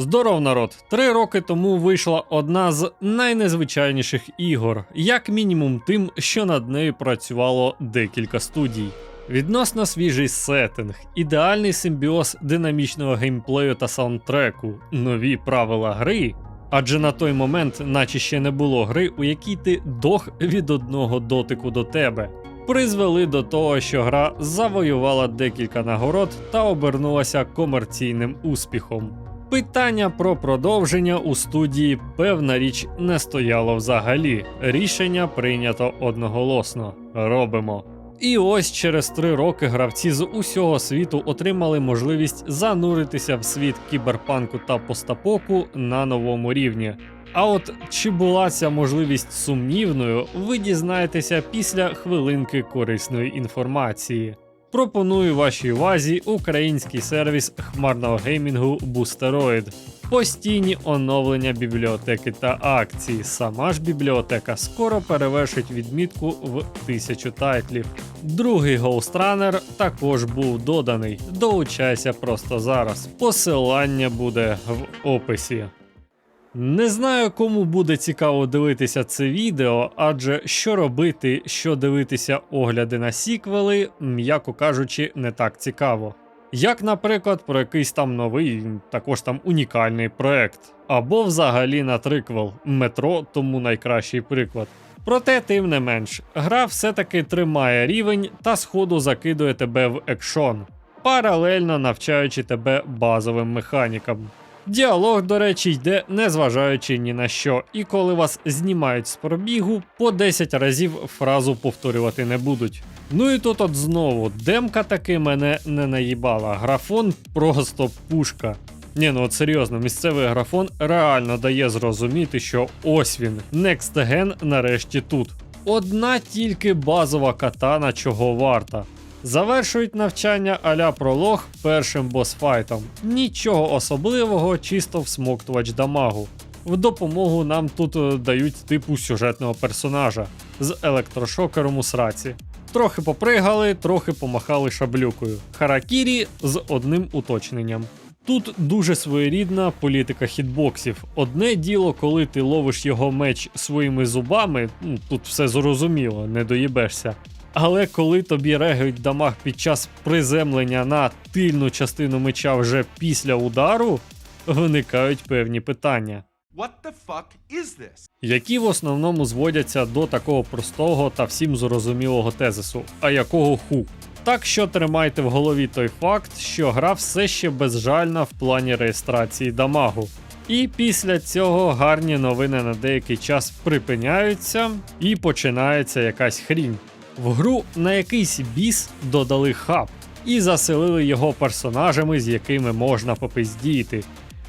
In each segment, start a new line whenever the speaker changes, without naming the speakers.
Здоров, народ! Три роки тому вийшла одна з найнезвичайніших ігор, як мінімум тим, що над нею працювало декілька студій. Відносно свіжий сеттинг, ідеальний симбіоз динамічного геймплею та саундтреку, нові правила гри. Адже на той момент, наче ще не було гри, у якій ти дох від одного дотику до тебе, призвели до того, що гра завоювала декілька нагород та обернулася комерційним успіхом. Питання про продовження у студії певна річ не стояло взагалі. Рішення прийнято одноголосно. Робимо. І ось через три роки гравці з усього світу отримали можливість зануритися в світ кіберпанку та постапоку на новому рівні. А от чи була ця можливість сумнівною, ви дізнаєтеся після хвилинки корисної інформації. Пропоную вашій увазі український сервіс хмарного геймінгу Boosteroid. Постійні оновлення бібліотеки та акції. Сама ж бібліотека скоро перевершить відмітку в тисячу тайтлів. Другий Runner також був доданий. Долучайся просто зараз. Посилання буде в описі. Не знаю, кому буде цікаво дивитися це відео, адже що робити, що дивитися огляди на сіквели, м'яко кажучи, не так цікаво. Як, наприклад, про якийсь там новий, також там унікальний проект, або взагалі на триквел метро, тому найкращий приклад. Проте, тим не менш, гра все-таки тримає рівень та сходу закидує тебе в екшон, паралельно навчаючи тебе базовим механікам. Діалог, до речі, йде незважаючи ні на що, і коли вас знімають з пробігу, по 10 разів фразу повторювати не будуть. Ну і тут от знову демка таки мене не наїбала. Графон просто пушка. Ні, ну от серйозно, місцевий графон реально дає зрозуміти, що ось він, Next Gen нарешті тут. Одна тільки базова катана чого варта. Завершують навчання аля пролог першим босфайтом. Нічого особливого, чисто всмоктувач дамагу. В допомогу нам тут е, дають типу сюжетного персонажа з електрошокером у сраці. Трохи попригали, трохи помахали шаблюкою. Харакірі з одним уточненням. Тут дуже своєрідна політика хітбоксів. Одне діло, коли ти ловиш його меч своїми зубами, тут все зрозуміло, не доїбешся. Але коли тобі регають дамаг під час приземлення на тильну частину меча вже після удару, виникають певні питання,
What the fuck is this?
які в основному зводяться до такого простого та всім зрозумілого тезису, а якого ху. Так що тримайте в голові той факт, що гра все ще безжальна в плані реєстрації дамагу. І після цього гарні новини на деякий час припиняються і починається якась хрінь. В гру на якийсь біс додали хаб і заселили його персонажами, з якими можна попиздіти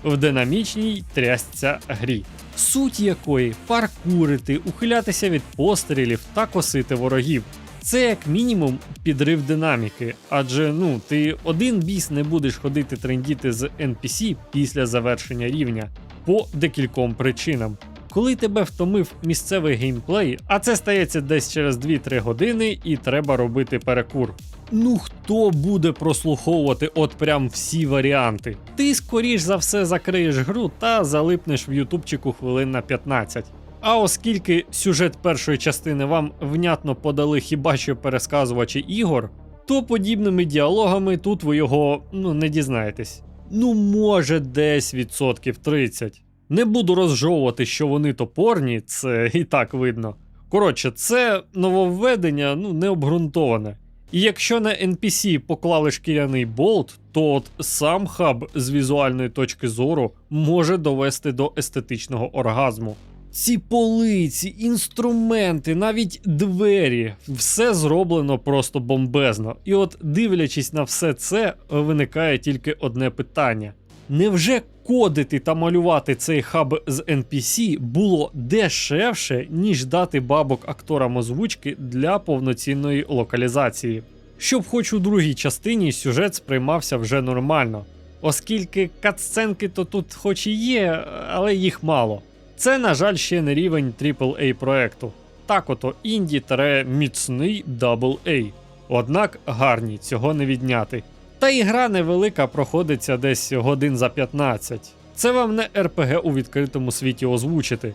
в динамічній трясця грі. Суть якої паркурити, ухилятися від пострілів та косити ворогів. Це як мінімум підрив динаміки, адже ну ти один біс не будеш ходити трендіти з NPC після завершення рівня по декільком причинам. Коли тебе втомив місцевий геймплей, а це стається десь через 2-3 години, і треба робити перекур. Ну хто буде прослуховувати от прям всі варіанти? Ти скоріш за все закриєш гру та залипнеш в ютубчику хвилин на 15. А оскільки сюжет першої частини вам внятно подали хіба що пересказувачі ігор, то подібними діалогами тут ви його ну не дізнаєтесь. Ну, може, десь відсотків 30. Не буду розжовувати, що вони топорні, це і так видно. Коротше, це нововведення ну, не обґрунтоване. І якщо на NPC поклали шкіряний болт, то от сам хаб з візуальної точки зору може довести до естетичного оргазму. Ці полиці, інструменти, навіть двері, все зроблено просто бомбезно. І от, дивлячись на все це, виникає тільки одне питання: невже кодити та малювати цей хаб з NPC було дешевше, ніж дати бабок акторам озвучки для повноцінної локалізації? Щоб хоч у другій частині сюжет сприймався вже нормально, оскільки катсценки то тут хоч і є, але їх мало. Це, на жаль, ще не рівень AAA проекту. Так ото інді міцний AA. Однак гарні, цього не відняти. Та ігра невелика проходиться десь годин за 15. Це вам не РПГ у відкритому світі озвучити.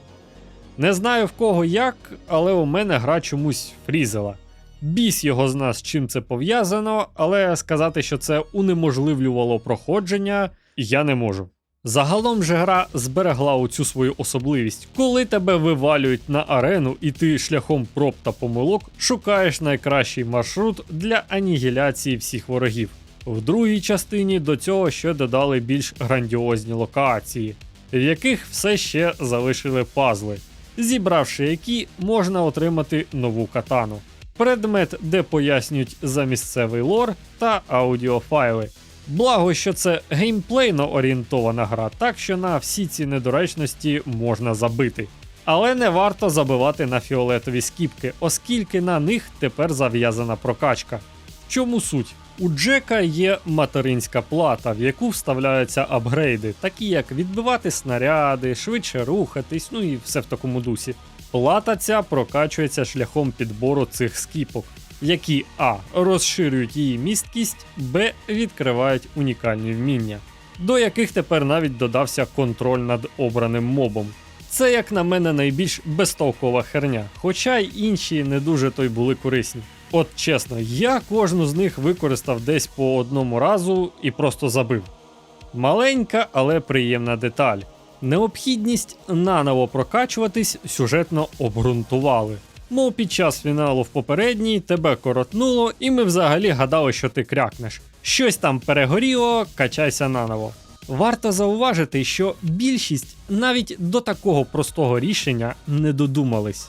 Не знаю в кого як, але у мене гра чомусь фрізила. Біс його з нас, з чим це пов'язано, але сказати, що це унеможливлювало проходження, я не можу. Загалом же гра зберегла оцю свою особливість, коли тебе вивалюють на арену, і ти шляхом проб та помилок шукаєш найкращий маршрут для анігіляції всіх ворогів. В другій частині до цього ще додали більш грандіозні локації, в яких все ще залишили пазли, зібравши які можна отримати нову катану. Предмет, де пояснюють за місцевий лор та аудіофайли. Благо, що це геймплейно орієнтована гра, так що на всі ці недоречності можна забити. Але не варто забивати на фіолетові скіпки, оскільки на них тепер зав'язана прокачка. В чому суть? У Джека є материнська плата, в яку вставляються апгрейди, такі як відбивати снаряди, швидше рухатись, ну і все в такому дусі. Плата ця прокачується шляхом підбору цих скіпок, які А. розширюють її місткість, Б. відкривають унікальні вміння, до яких тепер навіть додався контроль над обраним мобом. Це, як на мене, найбільш безтолкова херня, хоча й інші не дуже то й були корисні. От чесно, я кожну з них використав десь по одному разу і просто забив. Маленька, але приємна деталь. Необхідність наново прокачуватись сюжетно обґрунтували. Мов під час фіналу в попередній тебе коротнуло, і ми взагалі гадали, що ти крякнеш. Щось там перегоріло, качайся наново. Варто зауважити, що більшість навіть до такого простого рішення не додумались.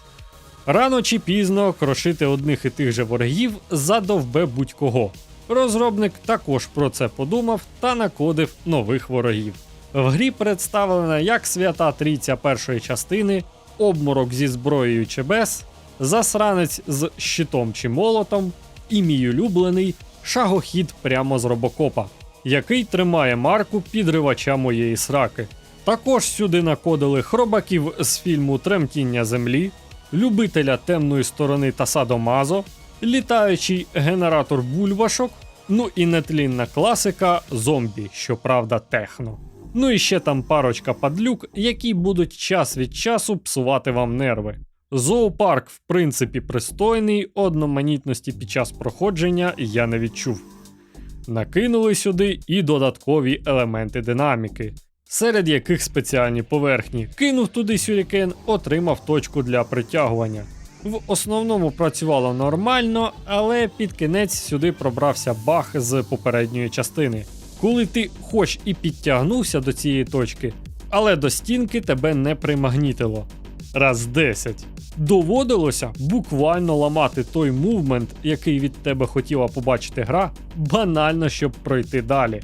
Рано чи пізно крошити одних і тих же ворогів задовбе будь-кого. Розробник також про це подумав та накодив нових ворогів. В грі представлена як свята трійця першої частини, обморок зі зброєю чи без, засранець з щитом чи молотом, і мій улюблений шагохід прямо з робокопа, який тримає марку підривача моєї сраки. Також сюди накодили хробаків з фільму Тремтіння землі, любителя темної сторони та садомазо, літаючий генератор бульбашок, ну і нетлінна класика зомбі, щоправда, техно. Ну і ще там парочка падлюк, які будуть час від часу псувати вам нерви. Зоопарк, в принципі, пристойний, одноманітності під час проходження я не відчув. Накинули сюди і додаткові елементи динаміки, серед яких спеціальні поверхні. Кинув туди сюрікен, отримав точку для притягування. В основному працювало нормально, але під кінець сюди пробрався баг з попередньої частини. Коли ти хоч і підтягнувся до цієї точки, але до стінки тебе не примагнітило. Раз 10. Доводилося буквально ламати той мувмент, який від тебе хотіла побачити гра, банально щоб пройти далі.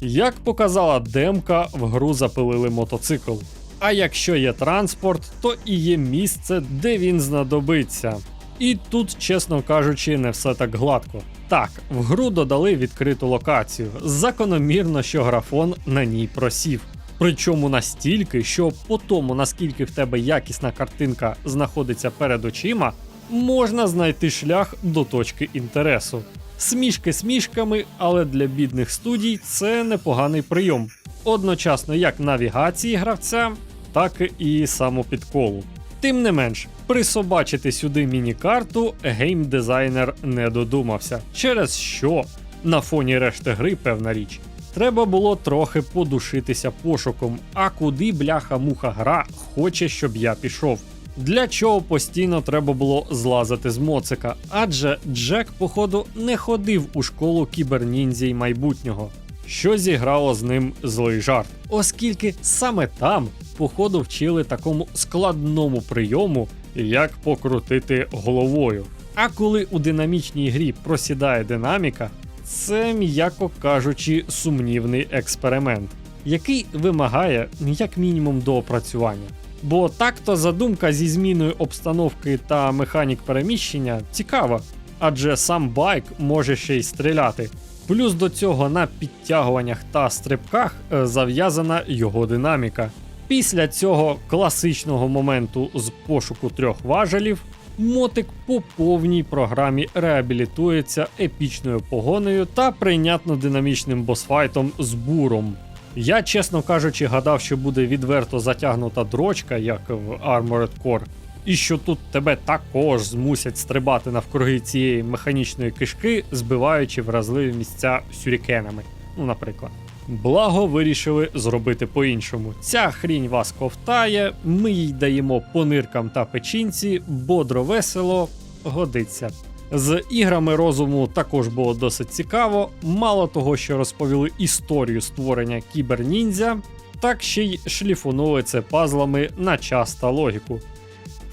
Як показала демка, в гру запилили мотоцикл. А якщо є транспорт, то і є місце, де він знадобиться. І тут, чесно кажучи, не все так гладко. Так, в гру додали відкриту локацію. Закономірно, що графон на ній просів. Причому настільки, що по тому, наскільки в тебе якісна картинка знаходиться перед очима, можна знайти шлях до точки інтересу. Смішки смішками, але для бідних студій це непоганий прийом. Одночасно як навігації гравця, так і самопідколу. Тим не менш, присобачити сюди міні-карту геймдизайнер не додумався, через що на фоні решти гри певна річ. Треба було трохи подушитися пошуком, а куди бляха-муха гра хоче, щоб я пішов. Для чого постійно треба було злазити з моцика, адже Джек, походу, не ходив у школу кіберніндзій майбутнього, що зіграло з ним злий жарт, оскільки саме там, походу, вчили такому складному прийому, як покрутити головою. А коли у динамічній грі просідає динаміка, це, м'яко кажучи, сумнівний експеримент, який вимагає як мінімум доопрацювання. Бо так-то задумка зі зміною обстановки та механік переміщення цікава, адже сам байк може ще й стріляти. Плюс до цього на підтягуваннях та стрибках е, зав'язана його динаміка. Після цього класичного моменту з пошуку трьох важелів мотик по повній програмі реабілітується епічною погоною та прийнятно динамічним босфайтом з буром. Я, чесно кажучи, гадав, що буде відверто затягнута дрочка, як в Armored Core, і що тут тебе також змусять стрибати навкруги цієї механічної кишки, збиваючи вразливі місця сюрікенами. Ну, наприклад. Благо вирішили зробити по-іншому. Ця хрінь вас ковтає, ми їй даємо по ниркам та печінці, бодро весело, годиться. З іграми розуму також було досить цікаво. Мало того, що розповіли історію створення кіберніндзя, так ще й шліфунули це пазлами на час та логіку.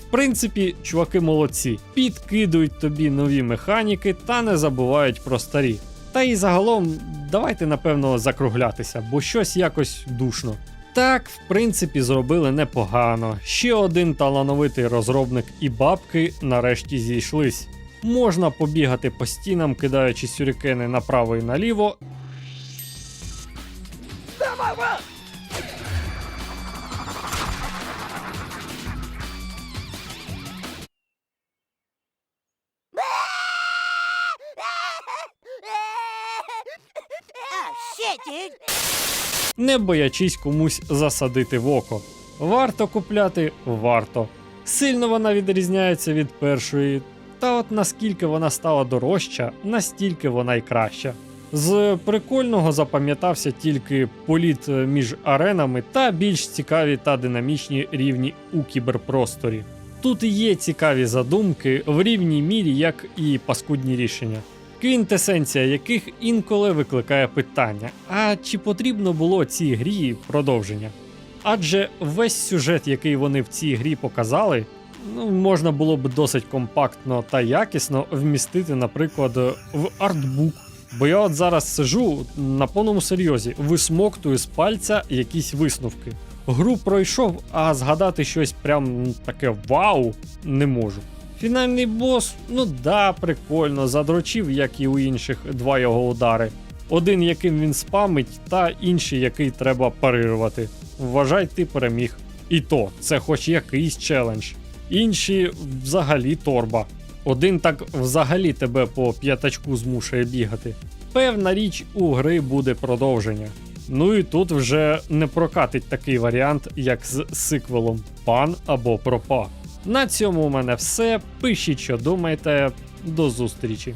В принципі, чуваки молодці, підкидують тобі нові механіки та не забувають про старі. Та і загалом, давайте напевно закруглятися, бо щось якось душно. Так, в принципі, зробили непогано. Ще один талановитий розробник і бабки нарешті зійшлись. Можна побігати по стінам, кидаючи сюрікени направо і наліво. не боячись комусь засадити в око. Варто купляти, варто. Сильно вона відрізняється від першої, та от наскільки вона стала дорожча, настільки вона й краща. З прикольного запам'ятався тільки політ е, між аренами та більш цікаві та динамічні рівні у кіберпросторі. Тут є цікаві задумки в рівній мірі, як і паскудні рішення квінтесенція яких інколи викликає питання: а чи потрібно було цій грі продовження? Адже весь сюжет, який вони в цій грі показали, ну, можна було б досить компактно та якісно вмістити, наприклад, в артбук. Бо я от зараз сижу на повному серйозі, висмоктую з пальця якісь висновки. Гру пройшов, а згадати щось прям таке вау не можу. Фінальний бос, ну да, прикольно, задрочив, як і у інших, два його удари. Один, яким він спамить, та інший, який треба парирувати. Вважай, ти переміг. І то, це хоч якийсь челендж. Інші взагалі торба. Один так взагалі тебе по п'ятачку змушує бігати. Певна річ, у гри буде продовження. Ну і тут вже не прокатить такий варіант, як з сиквелом пан або пропа. На цьому у мене все. Пишіть, що думаєте. До зустрічі.